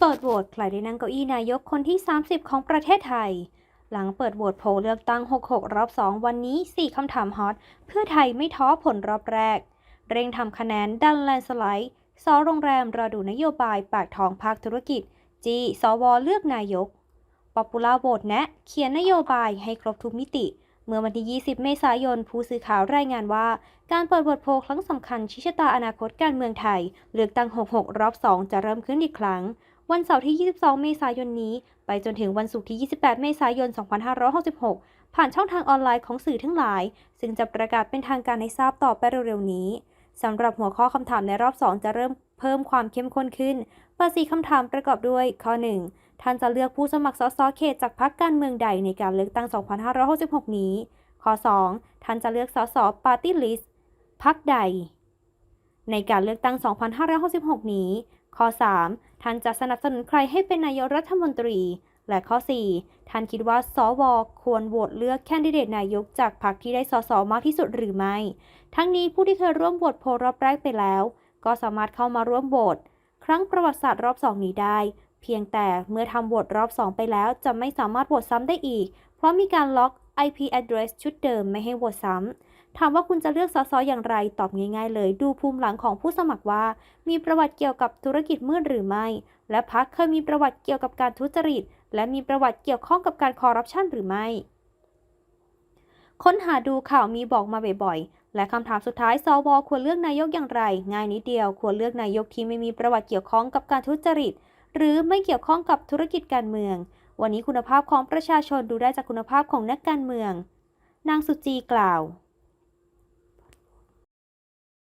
เปิดโหวตใครได้นั่งเก้าอี้นายกคนที่ 30 ของประเทศไทย หลังเปิดโหวตโพลเลือกตั้ง 66 รอบ 2 วันนี้ 4 คำถามฮอต เพื่อไทยไม่ท้อผลรอบแรก เร่งทำคะแนนดันแลนสไลด์ซอโรงแรมรอดูนโยบายปากท้องภาคธุรกิจ จีสวเลือกนายกป๊อปปูล่าโหวตแนะ เขียนนโยบายให้ครบทุกมิติ เมื่อวันที่ 20 เมษายน ผู้สื่อข่าวรายงานว่า การเปิดบทโพลครั้งสำคัญชี้ชะตาอนาคตการเมืองไทย เลือกตั้ง 66 รอบ 2 จะเริ่มขึ้นอีกครั้ง วันเสาร์ที่ 22 เมษายนนี้ ไปจนถึงวันศุกร์ที่ 28 เมษายน 2566 ผ่านช่องทางออนไลน์ของสื่อทั้งหลาย ซึ่งจะประกาศเป็นทางการให้ทราบต่อไปเร็วๆนี้สำหรับหัวข้อคำถามในรอบ 2 จะเริ่มเพิ่มความเข้มข้นขึ้นเปิดสีคำถามประกอบด้วย ข้อ 1 ท่านจะเลือกผู้สมัครสสเขตจากพรรคการเมืองใดในการเลือกตั้ง 2566 นี้ ข้อ 2 ท่านจะเลือกสสปาร์ตี้ลิสต์พรรคใด ในการเลือกตั้ง 2566 นี้ ข้อ 3 ท่านจะสนับสนุนใครให้เป็นนายกรัฐมนตรี และข้อ 4 ท่านคิดว่าสวควรโหวตเลือกแคนดิเดตนายกจากพรรคที่ได้สสมากที่สุดหรือไม่ ทั้งนี้ผู้ที่เคยร่วมโหวตโพลรอบแรกไปแล้ว ก็สามารถเข้ามาร่วมโหวตครั้งประวัติศาสตร์รอบ2นี้ได้ เพียงแต่เมื่อทำโหวตรอบ2ไปแล้วจะไม่สามารถโหวตซ้ำได้อีก เพราะมีการล็อก IP address ชุดเดิมไม่ให้โหวตซ้ำ ถามว่าคุณจะเลือกสสอย่างไรตอบง่ายๆ เลย ดูภูมิหลังของผู้สมัครว่า มีประวัติเกี่ยวกับธุรกิจมืดหรือไม่ และพรรคเคยมีประวัติเกี่ยวกับการทุจริต และมีประวัติเกี่ยวข้องกับการคอร์รัปชันหรือไม่ ค้นหาดูข่าวมีบอกมาบ่อยๆ และคำถามสุดท้ายสวควรเลือกนายกอย่างไร ง่ายนิดเดียวควรเลือกนายกที่ไม่มีประวัติเกี่ยวข้องกับการทุจริต หรือไม่เกี่ยวข้องกับธุรกิจการเมือง วันนี้คุณภาพของประชาชนดูได้จากคุณภาพของนักการเมือง นางสุจีกล่าว